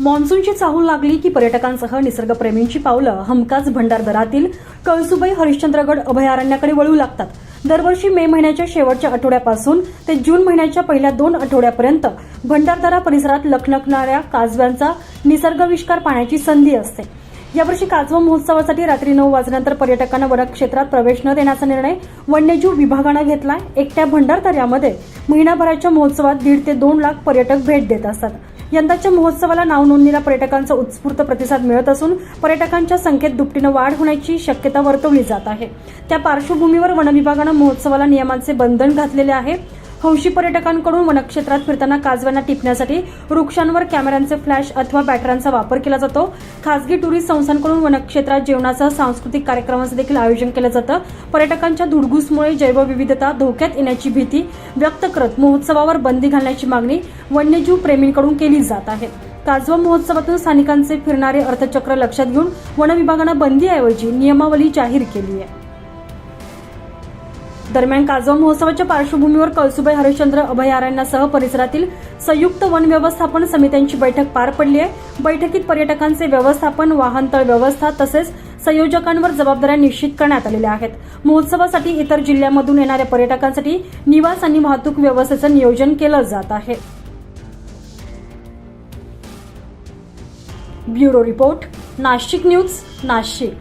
मान्सूनची चाहूल लागली की पर्यटकांसह निसर्गप्रेमींची पावलं हमखास भंडारदरातील कळसुबाई हरिश्चंद्रगड अभयारण्याकडे वळू लागतात. दरवर्षी मे महिन्याच्या शेवटच्या आठवड्यापासून ते जून महिन्याच्या पहिल्या दोन आठवड्यापर्यंत भंडारदरा परिसरात लखलखणाऱ्या काजव्यांचा निसर्गविष्कार पाहण्याची संधी असते. यावर्षी काजवा महोत्सवासाठी रात्री नऊ वाजल्यानंतर पर्यटकांना वनक्षेत्रात प्रवेश न देण्याचा निर्णय वन्यजीव विभागानं घेतलाय. एकट्या भंडारदऱ्यामध्ये महिनाभराच्या महोत्सवात दीड ते दोन लाख पर्यटक भेट देत असतात. यंदाच्या महोत्सवाला नावनोंदणीला पर्यटकांचा उत्स्फूर्त प्रतिसाद मिळत असून पर्यटकांच्या संख्येत दुपटीनं वाढ होण्याची शक्यता वर्तवली जात आहे. त्या पार्श्वभूमीवर वनविभागानं महोत्सवाला नियमांचे बंधन घातलेले आहे. हौशी पर्यटकांकडून वनक्षेत्रात फिरताना काजव्यांना टिपण्यासाठी वृक्षांवर कॅमेऱ्यांचे फ्लॅश अथवा बॅटऱ्यांचा वापर केला जातो. खासगी टुरिस्ट संस्थांकडून वनक्षेत्रात जेवणासह सांस्कृतिक कार्यक्रमाचं देखील आयोजन केलं जातं. पर्यटकांच्या धुडगूसमुळे जैवविविधता धोक्यात येण्याची भीती व्यक्त करत महोत्सवावर बंदी घालण्याची मागणी वन्यजीव प्रेमींकडून केली जात आहे. काजवा महोत्सवातून स्थानिकांचे फिरणारे अर्थचक्र लक्षात घेऊन वनविभागानं बंदीऐवजी नियमावली जाहीर केली आहे. दरम्यान काजवा महोत्सवाच्या पार्श्वभूमीवर कळसुबाई हरिश्चंद्र अभयारण्यासह परिसरातील संयुक्त वन व्यवस्थापन समित्यांची बैठक पार पडली आहे. बैठकीत पर्यटकांचे व्यवस्थापन वाहनतळ व्यवस्था तसेच संयोजकांवर जबाबदाऱ्या निश्चित करण्यात आलेल्या आहेत. महोत्सवासाठी इतर जिल्ह्यांमधून येणाऱ्या पर्यटकांसाठी निवास आणि वाहतूक व्यवस्थेचं नियोजन केलं जात आहे. Bureau report Nashik news Nashik.